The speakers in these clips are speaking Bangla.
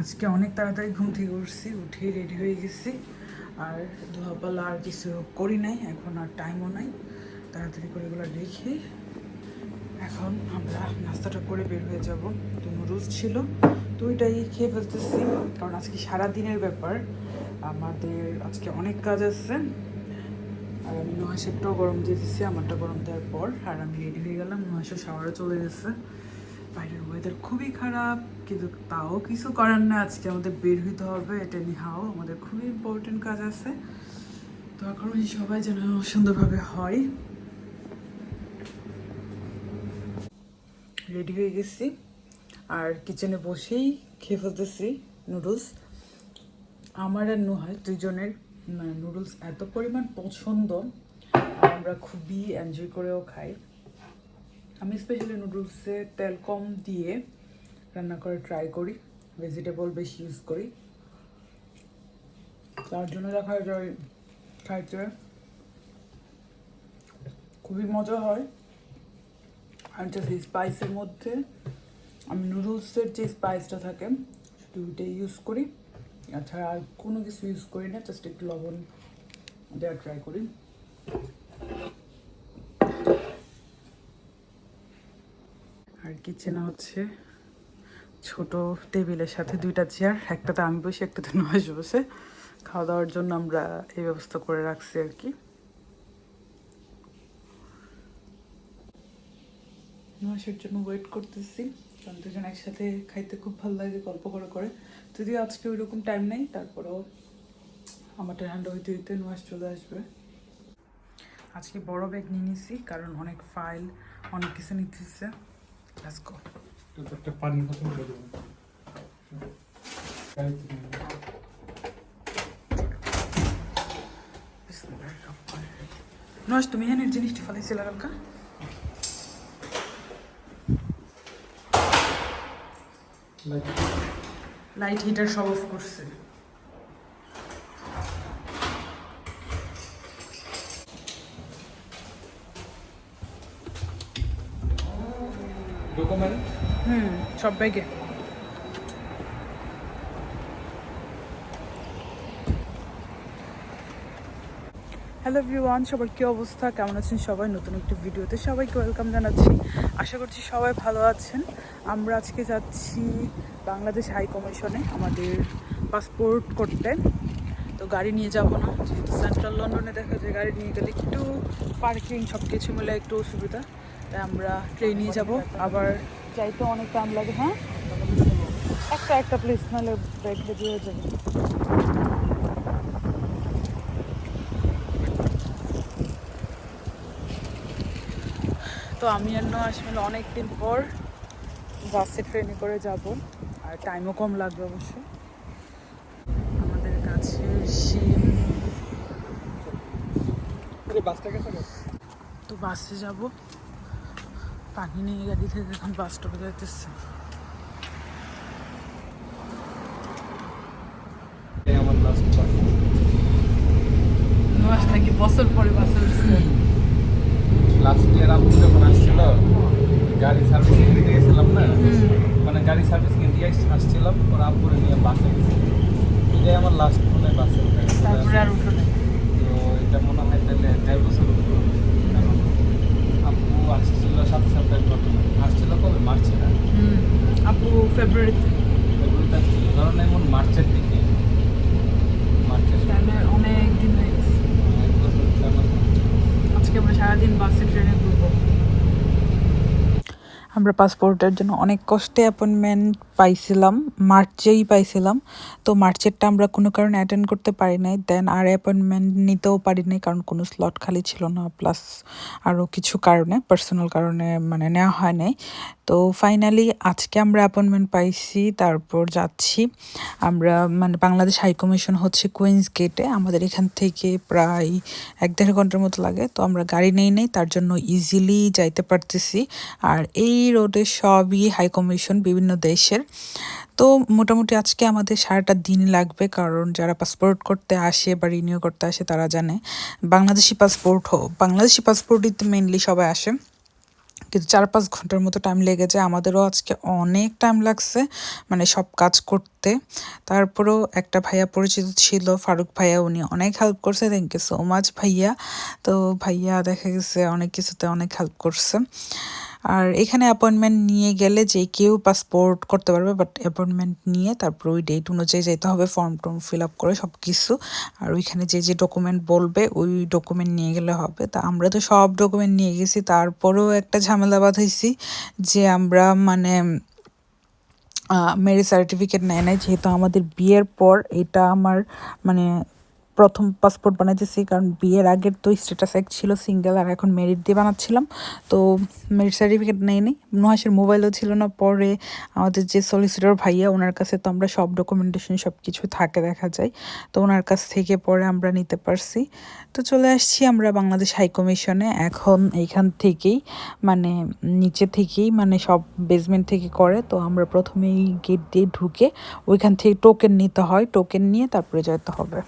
আজকে অনেক তাড়াতাড়ি ঘুম থেকে উঠছি উঠে রেডি হয়ে গেছি। আর ধোয়াপালা আর কিছু করি নাই, এখন আর টাইমও নাই। তাড়াতাড়ি করে এগুলো রেখে এখন আমরা নাস্তাটা করে বের হয়ে যাব। তো নুডলস ছিল, তো ওইটাই খেয়ে ফেলতেছি। কারণ আজকে সারা দিনের ব্যাপার। আমাদের আজকে অনেক কাজ আছে। আর আমি নুহাসেরটাও গরম দিয়ে দিচ্ছি আমারটা গরম দেওয়ার পর। আর আমি রেডি হয়ে গেলাম নুহাসের শাওয়ারে চলে গেছে। বাইরের ওয়েদার খুবই খারাপ, কিন্তু তাও কিছু করার না আজকে আমাদের বের হইতে হবে, এটা নিহাও আমাদের খুবই ইম্পর্টেন্ট কাজ আছে। তো এখন সবাই যেন সুন্দরভাবে হয়। রেডি হয়ে গেছি। আর কিচেনে বসেই খেয়ে ফেলতেছি নুডলস আমার আর নুহার দুজনের নুডলস এত পরিমাণ পছন্দ, আমরা খুবই এনজয় করেও খাই। আমি স্পেশালি নুডলসে তেল কম দিয়ে রান্না করে ট্রাই করি ভেজিটেবল বেশি ইউজ করি। তার জন্য দেখা যায় খাইতে খুবই মজা হয়। আর জাস্ট এই স্পাইসের মধ্যে আমি নুডলসের যে স্পাইসটা থাকে, শুধু ওইটাই ইউজ করি। এছাড়া আর কোনো কিছু ইউজ করি না জাস্ট একটু লবণ দেওয়া ট্রাই করি। কিচেনে হচ্ছে ছোট টেবিলের সাথে দুইটা চেয়ার একটাতে আমি বসে, একটাতে নয় বসে খাওয়া দাওয়ার জন্য আমরা এই ব্যবস্থা করে রাখছি আর কি। নয়সের জন্য ওয়েট করতেছি। কারণ দুজন একসাথে খাইতে খুব ভালো লাগে, গল্প করে করে। যদিও আজকে ওই রকম টাইম নেই, তারপরেও আমারটা হ্যান্ড হইতে হইতে নয় চলে আসবে। আজকে বড় ব্যাগ নিয়ে নিছি, কারণ অনেক ফাইল অনেক কিছু নিতেছে। লেটস গো একটা পানি বোতল দিয়ে দেবেন নয় তুমি এনের জিনিসটি ফেলাইছিলে কালকা লাইট হিটার সব অফ করছে ডকুমেন্ট হুম সব ব্যাগে। হ্যালো এভরিওয়ান সবার কী অবস্থা? কেমন আছেন সবাই? নতুন একটি ভিডিওতে সবাইকে ওয়েলকাম জানাচ্ছি। আশা করছি সবাই ভালো আছেন। আমরা আজকে যাচ্ছি বাংলাদেশ হাই কমিশনে আমাদের পাসপোর্ট করতে। তো গাড়ি নিয়ে যাব না, যেহেতু সেন্ট্রাল লন্ডনে দেখা যায়, গাড়ি নিয়ে গেলে একটু পার্কিং সব কিছু মিলে একটু অসুবিধা। তাই আমরা ট্রেনে যাব। আবার যাইতে অনেক টাইম লাগে হ্যাঁ? একটা একটা প্লেস নাহলে ব্যাগ রেডি হয়ে যাবে। তো আমি আর নয় আসলে অনেক দিন পর বাসে ট্রেনে করে যাব। আর টাইমও কম লাগবে অবশ্য। আমাদের কাছে শিম। তো বাসে যাব। পানি নিয়ে গাড়ি থেকে এখন বাস স্টপে যাইতেছে আমার লাস্ট বাস নাকি বছর পরে বাসে উঠছে লাস্ট ইয়ার যখন আসছিল গাড়ি সার্ভিসিং দিতে গেছিলাম না? মানে গাড়ি সার্ভিসিং দিয়ে আসছিলাম ওর নিয়ে বাসে গেছি। এটাই আমার লাস্ট মনে বাসে উঠে গেছে। তারপরে আর উঠো না তো এটা মনে হয় তাহলে দেড় বছর হলো। কারণ আপু আসছিল সাথে সাথে ঘটনা আসছিল কবে মার্চে না হুম আপু ফেব্রুয়ারিতে ফেব্রুয়ারিতে আসছিল ধরেন এমন মার্চের দিকে মার্চের তাহলে অনেক দিন হয়ে গেছে এক বছর ছয় মাস আজকে আমরা সারাদিন বাসে ট্রেনে ঘুরবো আমরা পাসপোর্টের জন্য অনেক কষ্টে অ্যাপয়েন্টমেন্ট পাইছিলাম, মার্চেই পাইছিলাম। তো মার্চেরটা আমরা কোনো কারণে অ্যাটেন্ড করতে পারি নাই দেন আর অ্যাপয়েন্টমেন্ট নিতেও পারি নাই, কারণ কোনো স্লট খালি ছিল না প্লাস আরও কিছু কারণে পার্সোনাল কারণে মানে নেওয়া হয় নাই। তো ফাইনালি আজকে আমরা অ্যাপয়েন্টমেন্ট পাইছি, তারপর যাচ্ছি। আমরা মানে বাংলাদেশ হাইকমিশন হচ্ছে কুইন্স গেটে আমাদের এখান থেকে প্রায় এক দেড় ঘণ্টার মতো লাগে। তো আমরা গাড়ি নেই নেই, তার জন্য ইজিলি যাইতে পারতেছি। আর এই রোডে সবই হাই কমিশন বিভিন্ন দেশের। তো মোটামুটি আজকে আমাদের সারাটা দিন লাগবে, কারণ যারা পাসপোর্ট করতে আসে বা রিনিউ করতে আসে তারা জানে, বাংলাদেশি পাসপোর্ট হোক, বাংলাদেশি পাসপোর্টই তো মেনলি সবাই আসে। কিন্তু চার পাঁচ ঘণ্টার মতো টাইম লেগে যায়। আমাদেরও আজকে অনেক টাইম লাগছে মানে সব কাজ করতে। তারপরেও একটা ভাইয়া পরিচিত ছিল, ফারুক ভাইয়া, উনি অনেক হেল্প করছে। থ্যাংক ইউ সো মাচ ভাইয়া। তো ভাইয়া দেখা গেছে, অনেক কিছুতে অনেক হেল্প করছে। আর এখানে অ্যাপয়েন্টমেন্ট নিয়ে গেলে যে কেউ পাসপোর্ট করতে পারবে বাট অ্যাপয়েন্টমেন্ট নিয়ে তারপর ওই ডেট অনুযায়ী যেতে হবে ফর্ম টর্ম ফিল আপ করে সব কিছু আর ওইখানে যে যে ডকুমেন্ট বলবে, ওই ডকুমেন্ট নিয়ে গেলে হবে। তা আমরা তো সব ডকুমেন্ট নিয়ে গেছি, তারপরেও একটা ঝামেলা বাঁধাইছি যে আমরা মানে মেরিট সার্টিফিকেট নেয় নাই, যেহেতু আমাদের বিয়ের পর এটা আমার মানে প্রথম পাসপোর্ট বানাইতেছি, কারণ বিয়ের আগের তো স্ট্যাটাস এক ছিল সিঙ্গেল আর এখন মেরিট দিয়ে বানাচ্ছিলাম। তো মেরিট সার্টিফিকেট নেই নি নুহাসের মোবাইলও ছিল না। পরে আমাদের যে সলিসিটর ভাইয়া, ওনার কাছে তো আমরা সব ডকুমেন্টেশন সব কিছু থাকে দেখা যায়। তো ওনার কাছ থেকে পরে আমরা নিতে পারছি। তো চলে আসছি আমরা বাংলাদেশ হাই কমিশনে এখন এইখান থেকেই মানে নিচে থেকেই মানে সব বেসমেন্ট থেকে করে। তো আমরা প্রথমেই গেট দিয়ে ঢুকে ওইখান থেকে টোকেন নিতে হয়। টোকেন নিয়ে তারপরে যেতে হবে।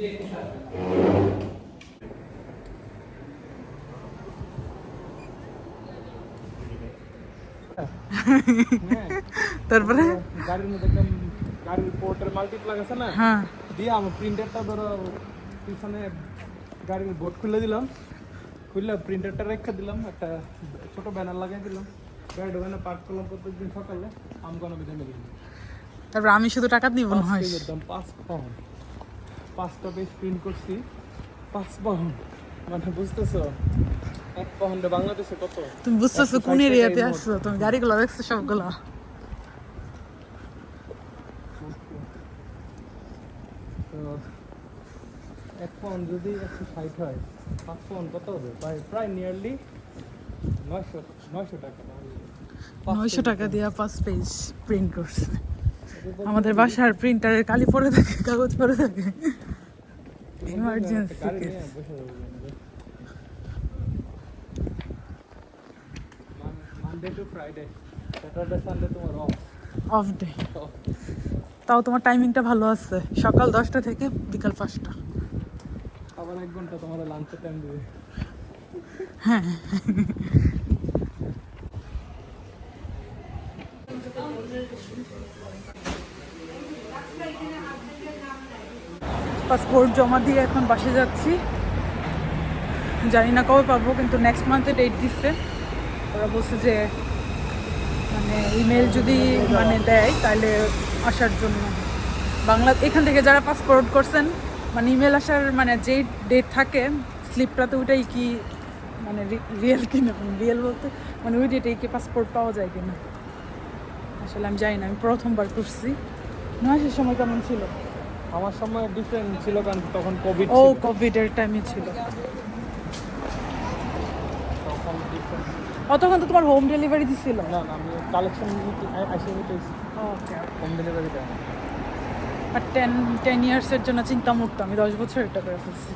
で、তারপরে? গাড়ির মধ্যে গাড়ির পোর্টের মাল্টিপ্লাগ আছে না? হ্যাঁ। দিয়ে আমার প্রিন্টারটা ধরো পিছনে গাড়ির বোর্ড খুলে দিলাম। খুললে প্রিন্টারটা রেখে দিলাম একটা ছোট ব্যানার লাগিয়ে দিলাম। গাড়ি ওখানে পার্ক করলাম প্রত্যেকদিন সকালে আমি জমে দিলাম তারপর আমি শুধু টাকা দিব না হয়। পেজের দাম পাঁচ পাউন্ড। পাঁচটা পেজ প্রিন্ট করছি পাঁচ পাউন্ড। মানে বুঝতেছো? বাংলাদেশে কত তুমি বুঝতেছো কোন এরিয়াতে আসছো? তুমি গাড়িগুলো দেখছ সবগুলো? এক পাউন্ড যদি একশো ষাট হয় পাঁচ পাউন্ড কত হবে? প্রায় প্রায় নিয়ারলি নয়শো নয়শো টাকা। পাঁচ নয়শো টাকা দিয়ে পাঁচ পেজ প্রিন্ট করছে। আমাদের বাসার প্রিন্টারের কালি পরে থাকে কাগজ পরে থাকে emergency গাড়ি case. নিয়ে বসে যাব Monday to Friday Saturday Sunday তোমার অফ অফ ডে তাও তোমার টাইমিংটা ভালো আছে। সকাল দশটা থেকে বিকাল পাঁচটা। আবার এক ঘণ্টা তোমার লাঞ্চের টাইম দেবে। হ্যাঁ। পাসপোর্ট জমা দিয়ে এখন বাসে যাচ্ছি। জানি না কবে পাবো কিন্তু নেক্সট মান্থে ডেট দিচ্ছে। ওরা বলছে যে মানে ইমেল যদি মানে দেয় তাহলে আসার জন্য। বাংলা এখান থেকে যারা পাসপোর্ট করছেন মানে ইমেল আসার মানে যেই ডেট থাকে স্লিপটাতে ওইটাই কি মানে রিয়েল কিনা? রিয়েল বলতে মানে ওই ডেটেই কি পাসপোর্ট পাওয়া যায় কিনা? আসলে আমি জানি না আমি প্রথমবার করছি। নয় সময় কেমন ছিল? আমার সময় ডিফারেন্ট ছিল কারণ তখন কোভিড ও কোভিডের টাইমে ছিল। তখন different। তখন তো তোমার হোম ডেলিভারি দিছিল। না না আমি কালেকশন নিতে ওকে হোম ডেলিভারি দেয়। আর টেন টেন ইয়ার্সের জন্য চিন্তা মুক্ত আমি দশ বছর এটা করে ফেলছি।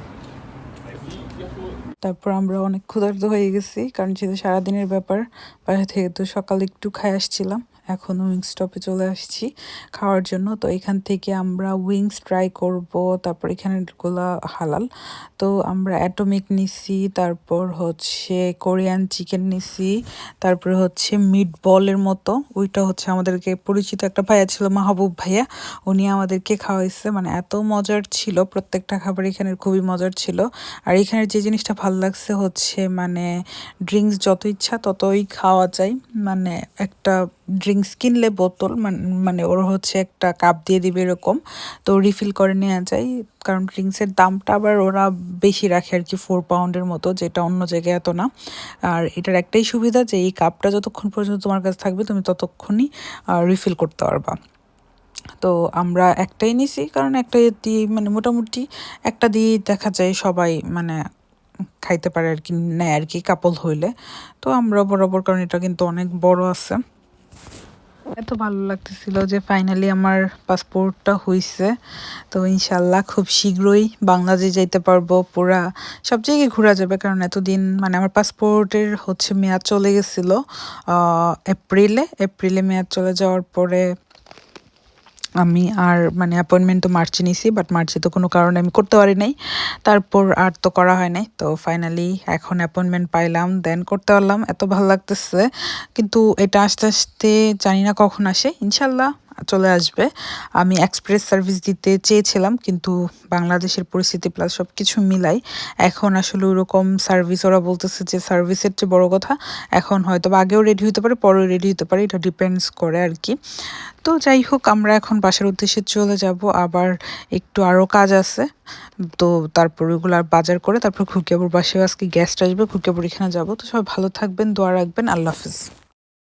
তারপর আমরা অনেক ক্ষুধার্ত হয়ে গেছি কারণ যেহেতু সারাদিনের ব্যাপার বাসা থেকে তো সকালে একটু খাই আসছিলাম। এখন উইংস স্টপে চলে আসছি খাওয়ার জন্য। তো এখান থেকে আমরা উইংস ট্রাই করব, তারপর এখানেগুলা হালাল। তো আমরা অ্যাটমিক নিছি, তারপর হচ্ছে কোরিয়ান চিকেন নিছি, তারপর হচ্ছে মিট বলের মতো। ওইটা হচ্ছে আমাদেরকে পরিচিত একটা ভাইয়া ছিল, মাহবুব ভাইয়া। উনি আমাদেরকে খাওয়াইছে। মানে এত মজার ছিল, প্রত্যেকটা খাবার এখানের খুবই মজার ছিল। আর এখানের যে জিনিসটা ভালো লাগছে হচ্ছে মানে ড্রিঙ্কস যত ইচ্ছা ততই খাওয়া যায়। মানে একটা ড্রিঙ্কস কিনলে বোতল মানে ওর হচ্ছে একটা কাপ দিয়ে দিবে এরকম। তো রিফিল করে নেওয়া যায়, কারণ ড্রিঙ্কসের দামটা আবার ওরা বেশি রাখে আর কি ফোর পাউন্ডের মতো, যেটা অন্য জায়গায় এত না। আর এটার একটাই সুবিধা যে এই কাপটা যতক্ষণ পর্যন্ত তোমার কাছে থাকবে, তুমি ততক্ষণই রিফিল করতে পারবা। তো আমরা একটাই নিছি, কারণ একটা দিয়ে মানে মোটামুটি একটা দিয়ে দেখা যায় সবাই মানে খাইতে পারে আর কি, নেয় আর কি, কাপল হইলে। তো আমরা বরাবর, কারণ এটা কিন্তু অনেক বড় আছে। এত ভালো লাগতেছিল যে ফাইনালি আমার পাসপোর্টটা হইছে। তো ইনশাল্লাহ খুব শীঘ্রই বাংলাদেশ যাইতে পারব পুরা। সব জায়গায় ঘোরা যাবে কারণ এতদিন মানে আমার পাসপোর্টের হচ্ছে মেয়াদ চলে গেছিল এপ্রিলে এপ্রিলে মেয়াদ চলে যাওয়ার পরে আমি আর মানে অ্যাপয়েন্টমেন্ট তো মার্চে নিছি বাট মার্চে তো কোনো কারণে আমি করতে পারি নাই। তারপর আর তো করা হয় নাই। তো ফাইনালি এখন অ্যাপয়েন্টমেন্ট পাইলাম দেন করতে পারলাম। এত ভালো লাগতেছে। কিন্তু এটা আস্তে আস্তে জানি না কখন আসে, ইনশাল্লাহ। চলে আসবে। আমি এক্সপ্রেস সার্ভিস দিতে চেয়েছিলাম, কিন্তু বাংলাদেশের পরিস্থিতি প্লাস সব কিছু মিলাই এখন আসলে ওরকম সার্ভিস ওরা বলতেছে যে সার্ভিসের চেয়ে বড় কথা, এখন হয়তো বা আগেও রেডি হতে পারে, পরেও রেডি হতে পারে, এটা ডিপেন্ডস করে আর কি। তো যাই হোক, আমরা এখন বাসার উদ্দেশ্যে চলে যাব, আবার একটু আরও কাজ আছে, তো তারপর ওগুলো আর বাজার করে তারপর খুকিয়াপুর বাসায় আজকে গেস্ট আসবে, খুকিয়াপুর এখানে যাব। তো সবাই ভালো থাকবেন, দোয়া রাখবেন, আল্লাহ হাফিজ।